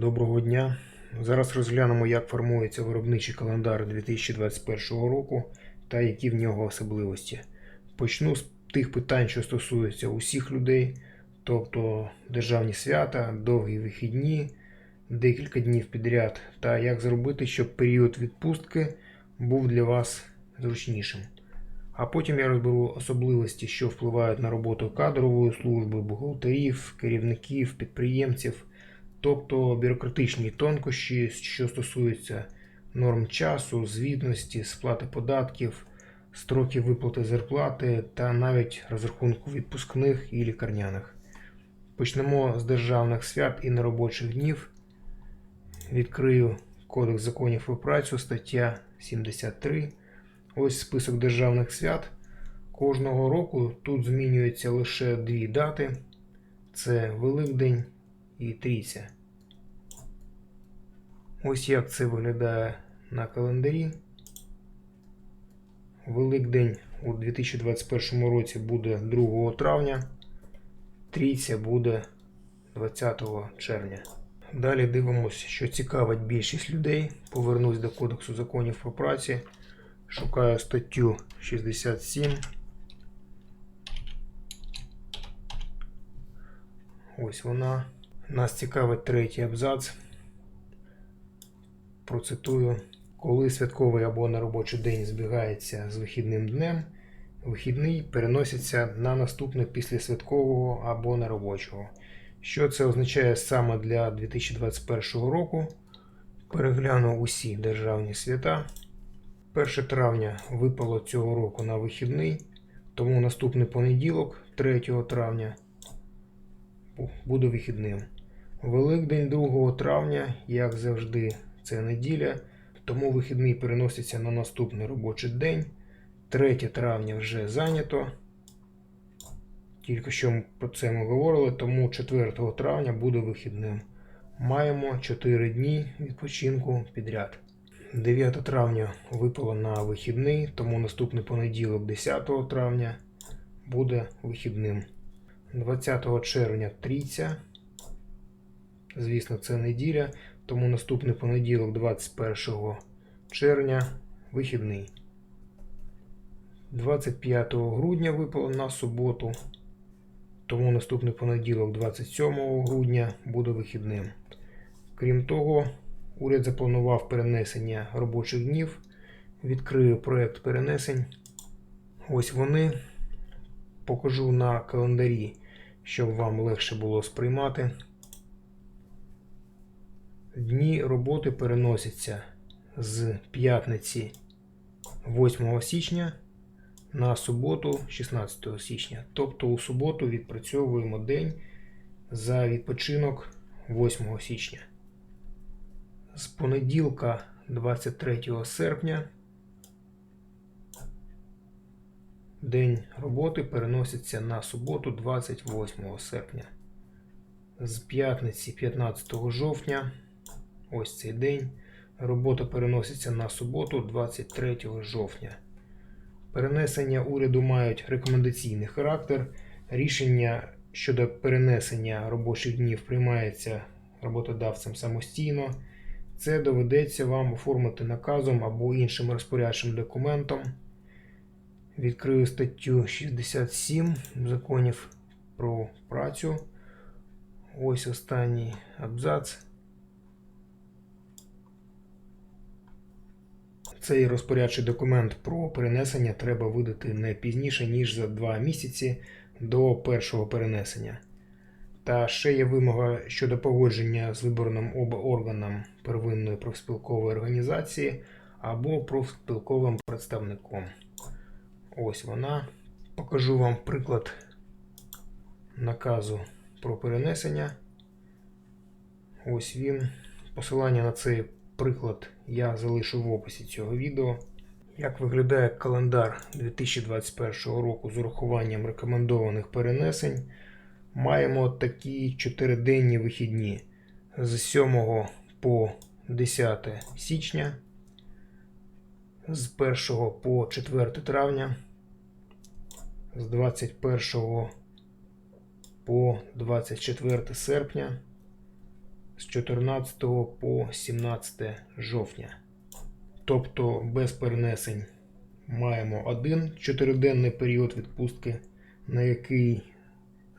Доброго дня. Зараз розглянемо, як формується виробничий календар 2021 року та які в нього особливості. Почну з тих питань, що стосуються усіх людей, тобто державні свята, довгі вихідні, декілька днів підряд, та як зробити, щоб період відпустки був для вас зручнішим. А потім я розберу особливості, що впливають на роботу кадрової служби, бухгалтерів, керівників, підприємців, тобто бюрократичні тонкощі, що стосуються норм часу, звітності, сплати податків, строків виплати зарплати та навіть розрахунку відпускних і лікарняних. Почнемо з державних свят і неробочих днів. Відкрию Кодекс законів про працю, стаття 73. Ось список державних свят. Кожного року тут змінюються лише дві дати: це Великдень і Трійця. Ось як це виглядає на календарі. Великдень у 2021 році буде 2 травня, Трійця буде 20 червня. Далі дивимося, що цікавить більшість людей. Повернусь до Кодексу законів про праці. Шукаю статтю 67. Ось вона. Нас цікавить третій абзац. Процитую. Коли святковий або неробочий день збігається з вихідним днем, вихідний переноситься на наступне після святкового або неробочого. Що це означає саме для 2021 року? Перегляну усі державні свята. 1 травня випало цього року на вихідний, тому наступний понеділок, 3 травня, буде вихідним. Великдень 2 травня, як завжди, це неділя, тому вихідний переноситься на наступний робочий день. 3 травня вже зайнято. Тільки що про це ми говорили, тому 4 травня буде вихідним. Маємо 4 дні відпочинку підряд. 9 травня випало на вихідний, тому наступний понеділок, 10 травня, буде вихідним. 20 червня трійця. Звісно, це неділя, тому наступний понеділок, 21 червня, вихідний. 25 грудня випало на суботу, тому наступний понеділок, 27 грудня, буде вихідним. Крім того, уряд запланував перенесення робочих днів. Відкрию проєкт перенесень. Ось вони. Покажу на календарі, щоб вам легше було сприймати. Дні роботи переносяться з п'ятниці 8 січня на суботу 16 січня. Тобто у суботу відпрацьовуємо день за відпочинок 8 січня. З понеділка 23 серпня день роботи переноситься на суботу 28 серпня. З п'ятниці 15 жовтня, ось цей день, робота переноситься на суботу 23 жовтня. Перенесення уряду мають рекомендаційний характер. Рішення щодо перенесення робочих днів приймається роботодавцем самостійно. Це доведеться вам оформити наказом або іншим розпорядчим документом. Відкрию статтю 67 законів про працю. Ось останній абзац. Цей розпорядчий документ про перенесення треба видати не пізніше, ніж за 2 місяці до першого перенесення. Та ще є вимога щодо погодження з виборним органом первинної профспілкової організації або профспілковим представником. Ось вона. Покажу вам приклад наказу про перенесення. Ось він. Посилання на цей приклад я залишу в описі цього відео. Як виглядає календар 2021 року з урахуванням рекомендованих перенесень? Маємо такі 4-денні вихідні з 7 по 10 січня, з 1 по 4 травня, з 21 по 24 серпня, з 14 по 17 жовтня. Тобто без перенесень маємо один чотириденний період відпустки, на який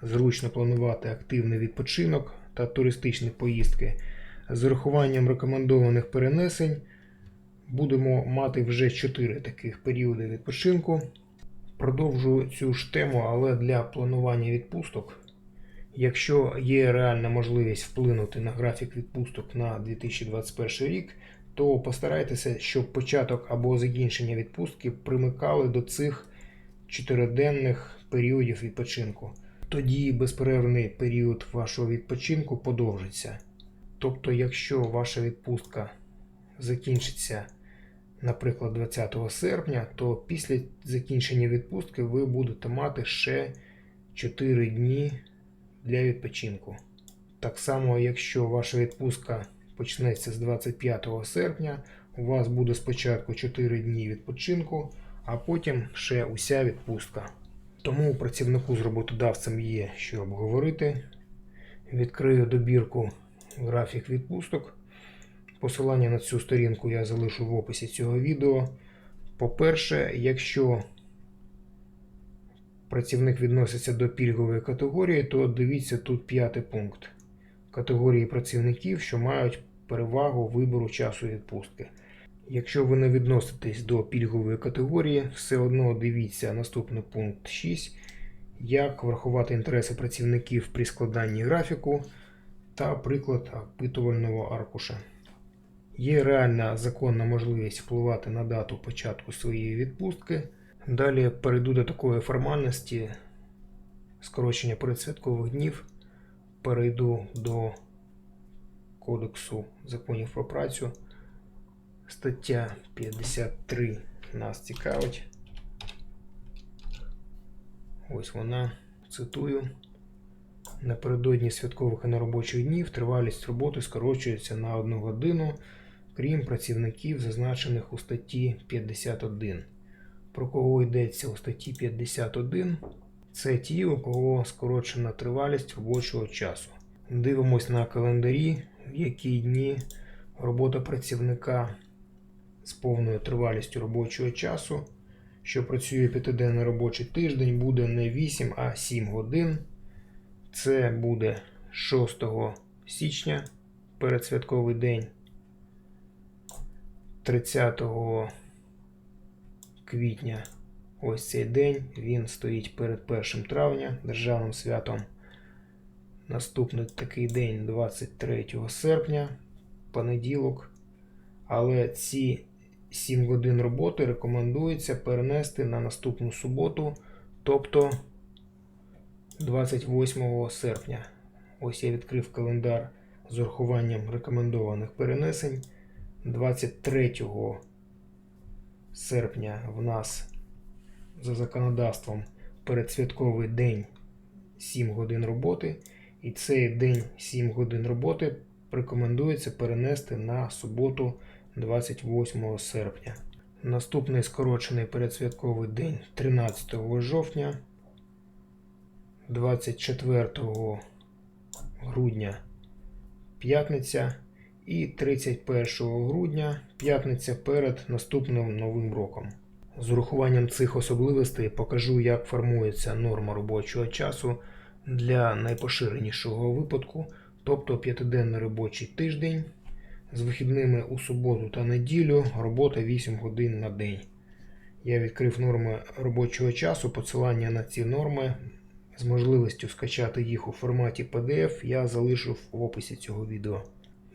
зручно планувати активний відпочинок та туристичні поїздки. З урахуванням рекомендованих перенесень будемо мати вже 4 таких періоди відпочинку. Продовжую цю ж тему, але для планування відпусток. Якщо є реальна можливість вплинути на графік відпусток на 2021 рік, то постарайтеся, щоб початок або закінчення відпустки примикали до цих чотириденних періодів відпочинку. Тоді безперервний період вашого відпочинку подовжиться. Тобто, якщо ваша відпустка закінчиться, наприклад, 20 серпня, то після закінчення відпустки ви будете мати ще 4 дні для відпочинку. Так само, якщо ваша відпустка почнеться з 25 серпня, у вас буде спочатку 4 дні відпочинку, а потім ще уся відпустка. Тому працівнику з роботодавцем є що обговорити. Відкрию добірку графік відпусток. Посилання на цю сторінку я залишу в описі цього відео. По-перше, якщо працівник відноситься до пільгової категорії, то дивіться тут п'ятий пункт категорії працівників, що мають перевагу вибору часу відпустки. Якщо ви не відноситесь до пільгової категорії, все одно дивіться наступний пункт 6, як врахувати інтереси працівників при складанні графіку та приклад опитувального аркуша. Є реальна законна можливість впливати на дату початку своєї відпустки. Далі перейду до такої формальності скорочення передсвяткових днів. Перейду до Кодексу законів про працю. Стаття 53 нас цікавить. Ось вона. Цитую. Напередодні святкових і неробочих днів тривалість роботи скорочується на 1 годину, крім працівників, зазначених у статті 51. Про кого йдеться у статті 51? Це ті, у кого скорочена тривалість робочого часу. Дивимось на календарі, в які дні робота працівника з повною тривалістю робочого часу, що працює п'ятиденний робочий тиждень, буде не 8, а 7 годин. Це буде 6 січня передсвятковий день, 30 квітня. Ось цей день він стоїть перед 1 травня державним святом. Наступний такий день 23 серпня, понеділок. Але ці 7 годин роботи рекомендується перенести на наступну суботу, тобто 28 серпня. Ось я відкрив календар з урахуванням рекомендованих перенесень. 23 серпня в нас за законодавством передсвятковий день 7 годин роботи. І цей день 7 годин роботи рекомендується перенести на суботу 28 серпня. Наступний скорочений передсвятковий день 13 жовтня, 24 грудня п'ятниця і 31 грудня п'ятниця перед наступним новим роком. З урахуванням цих особливостей покажу, як формується норма робочого часу для найпоширенішого випадку, тобто п'ятиденний робочий тиждень з вихідними у суботу та неділю, робота 8 годин на день. Я відкрив норми робочого часу, посилання на ці норми з можливістю скачати їх у форматі PDF я залишив в описі цього відео.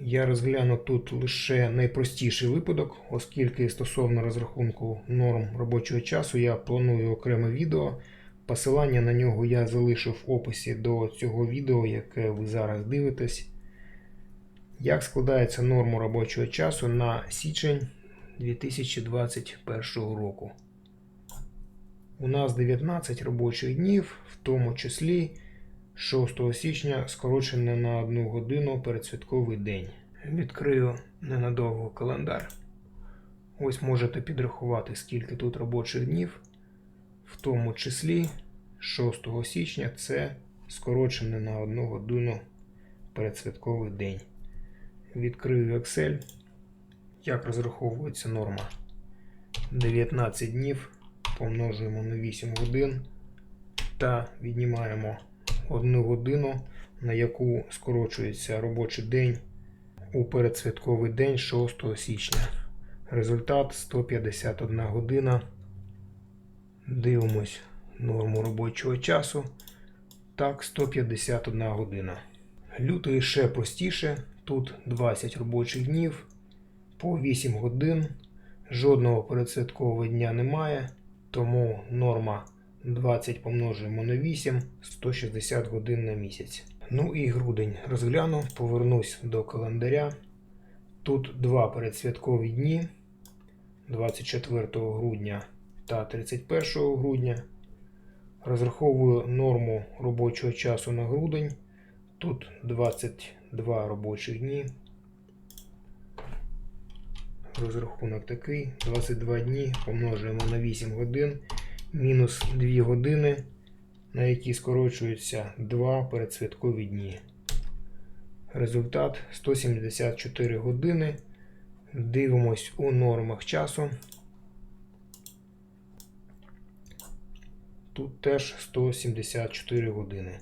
Я розгляну тут лише найпростіший випадок, оскільки стосовно розрахунку норм робочого часу я планую окреме відео. Посилання на нього я залишив в описі до цього відео, яке ви зараз дивитесь. Як складається норма робочого часу на січень 2021 року? У нас 19 робочих днів, в тому числі 6 січня скорочене на 1 годину передсвятковий день. Відкрию ненадовго календар. Ось можете підрахувати, скільки тут робочих днів. В тому числі 6 січня це скорочене на 1 годину передсвятковий день. Відкрию Excel. Як розраховується норма? 19 днів помножуємо на 8 годин та віднімаємо 1 годину, на яку скорочується робочий день у передсвятковий день 6 січня. Результат 151 година. Дивимось норму робочого часу. Так, 151 година. Лютий ще простіше. Тут 20 робочих днів по 8 годин. Жодного передсвяткового дня немає, тому норма 20 помножуємо на 8, 160 годин на місяць. Ну і грудень розгляну, повернусь до календаря. Тут два передсвяткові дні 24 грудня та 31 грудня. Розраховую норму робочого часу на грудень. Тут 22 робочих дні. Розрахунок такий. 22 дні помножуємо на 8 годин. Мінус 2 години, на які скорочуються 2 передсвяткові дні. Результат 174 години. Дивимось у нормах часу. Тут теж 174 години.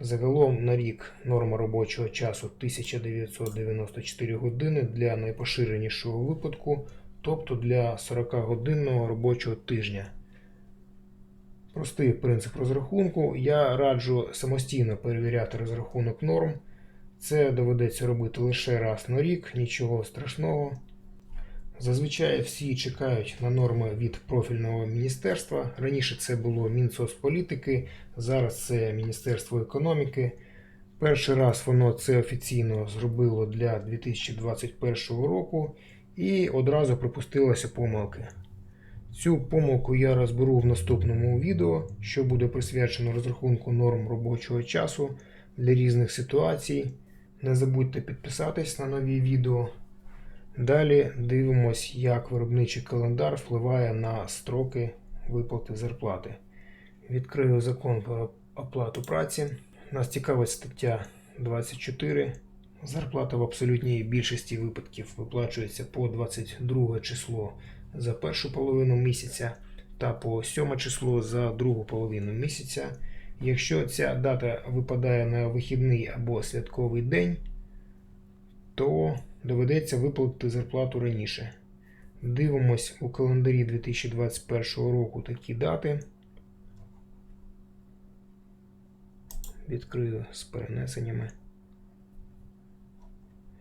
Загалом на рік норма робочого часу 1994 години для найпоширенішого випадку, тобто для 40-годинного робочого тижня. Простий принцип розрахунку. Я раджу самостійно перевіряти розрахунок норм. Це доведеться робити лише раз на рік, нічого страшного. Зазвичай всі чекають на норми від профільного міністерства. Раніше це було Мінсоцполітики, зараз це Міністерство економіки. Перший раз воно це офіційно зробило для 2021 року і одразу припустилося помилки. Цю помилку я розберу в наступному відео, що буде присвячено розрахунку норм робочого часу для різних ситуацій. Не забудьте підписатись на нові відео. Далі дивимось, як виробничий календар впливає на строки виплати зарплати. Відкрию закон про оплату праці. Нас цікавить стаття 24. Зарплата в абсолютній більшості випадків виплачується по 22 число за першу половину місяця та по 7 число за другу половину місяця. Якщо ця дата випадає на вихідний або святковий день, то доведеться виплатити зарплату раніше. Дивимось у календарі 2021 року такі дати. Відкрию з перенесеннями.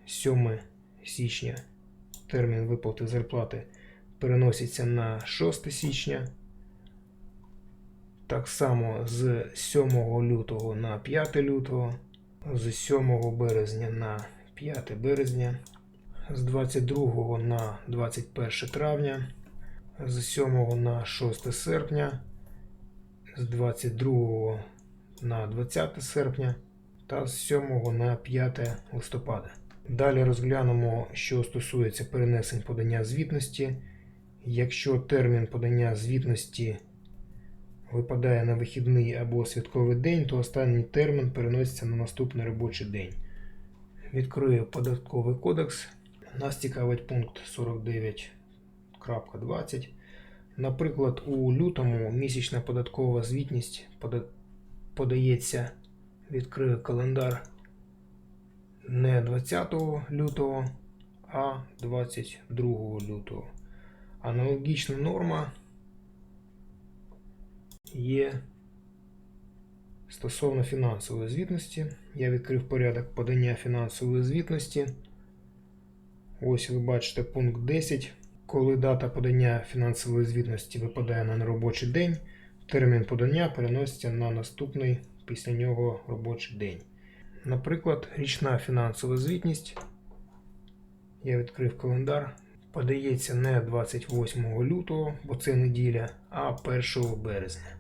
7 січня термін виплати зарплати переноситься на 6 січня. Так само з 7 лютого на 5 лютого, з 7 березня на 5 березня, з 22 на 21 травня, з 7 на 6 серпня, з 22 на 20 серпня та з 7 на 5 листопада. Далі розглянемо, що стосується перенесень подання звітності. Якщо термін подання звітності випадає на вихідний або святковий день, то останній термін переноситься на наступний робочий день. Відкрию податковий кодекс. Нас цікавить пункт 49.20. Наприклад, у лютому місячна податкова звітність подається, відкрию календар не 20 лютого, а 22 лютого. Аналогічна норма є стосовно фінансової звітності. Я відкрив порядок подання фінансової звітності. Ось ви бачите пункт 10. Коли дата подання фінансової звітності випадає на неробочий день, термін подання переноситься на наступний після нього робочий день. Наприклад, річна фінансова звітність. Я відкрив календар. Подається не 28 лютого, бо це неділя, а 1 березня.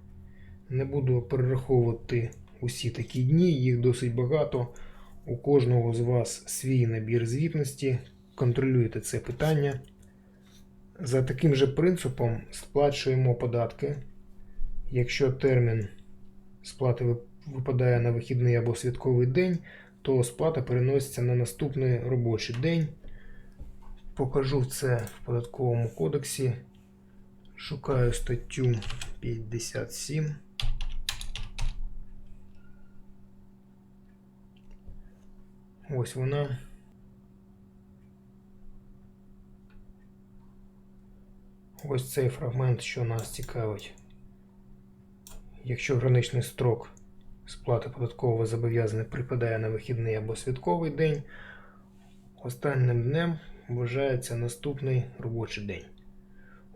Не буду перераховувати усі такі дні, їх досить багато. У кожного з вас свій набір звітності. Контролюйте це питання. За таким же принципом сплачуємо податки. Якщо термін сплати випадає на вихідний або святковий день, то сплата переноситься на наступний робочий день. Покажу це в податковому кодексі. Шукаю статтю 57. Ось вона. Ось цей фрагмент, що нас цікавить. Якщо граничний строк сплати податкового зобов'язання припадає на вихідний або святковий день, останнім днем вважається наступний робочий день.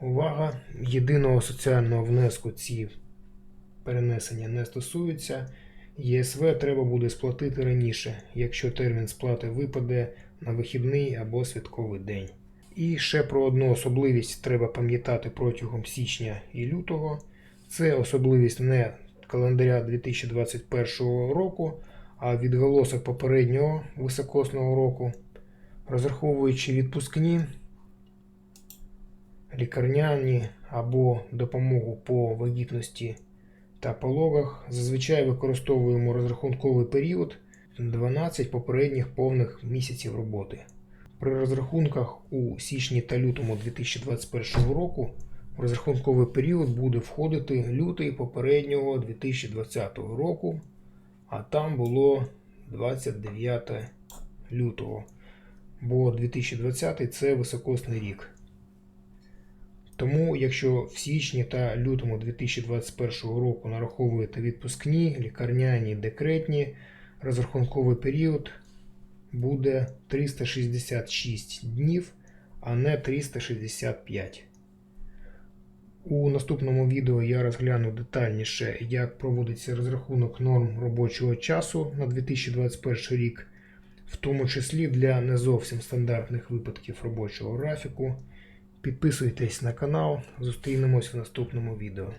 Увага! Єдиного соціального внеску ці перенесення не стосуються. ЄСВ треба буде сплатити раніше, якщо термін сплати випаде на вихідний або святковий день. І ще про одну особливість треба пам'ятати протягом січня і лютого. Це особливість не календаря 2021 року, а відголосок попереднього високосного року, розраховуючи відпускні, лікарняні або допомогу по вагітності та пологах, зазвичай використовуємо розрахунковий період 12 попередніх повних місяців роботи. При розрахунках у січні та лютому 2021 року в розрахунковий період буде входити лютий попереднього 2020 року, а там було 29 лютого, бо 2020 це високосний рік. Тому, якщо в січні та лютому 2021 року нараховуєте відпускні, лікарняні, декретні, розрахунковий період буде 366 днів, а не 365. У наступному відео я розгляну детальніше, як проводиться розрахунок норм робочого часу на 2021 рік, в тому числі для не зовсім стандартних випадків робочого графіку. Підписуйтесь на канал, зустрінемось в наступному відео.